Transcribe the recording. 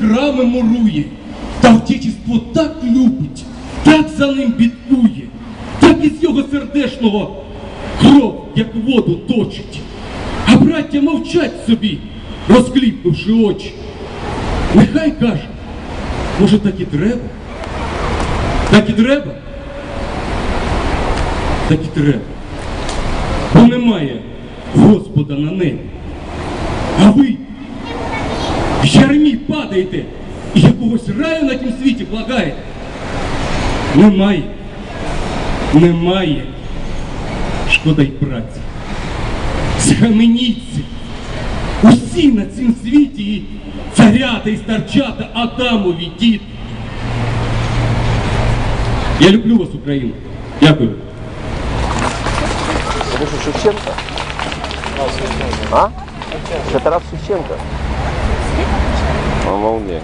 храми мурує, та отечество так любить, так за ним бідкує, так із його сердешного кров, як воду точить. А браття мовчать собі, розкліпнувши очі. Нехай каже, може так і треба? Так і треба? Так і треба. Бо немає Господа на небі. В ярмі падаєте і якогось раю на тім світі благаєте. Немає. Немає. Шкода й праці. Схаменіться. Усі на цім світі і царята і старчата Адамові діти. Я люблю вас, Україну. Дякую. Шевченко? А? Шевченко. На волне.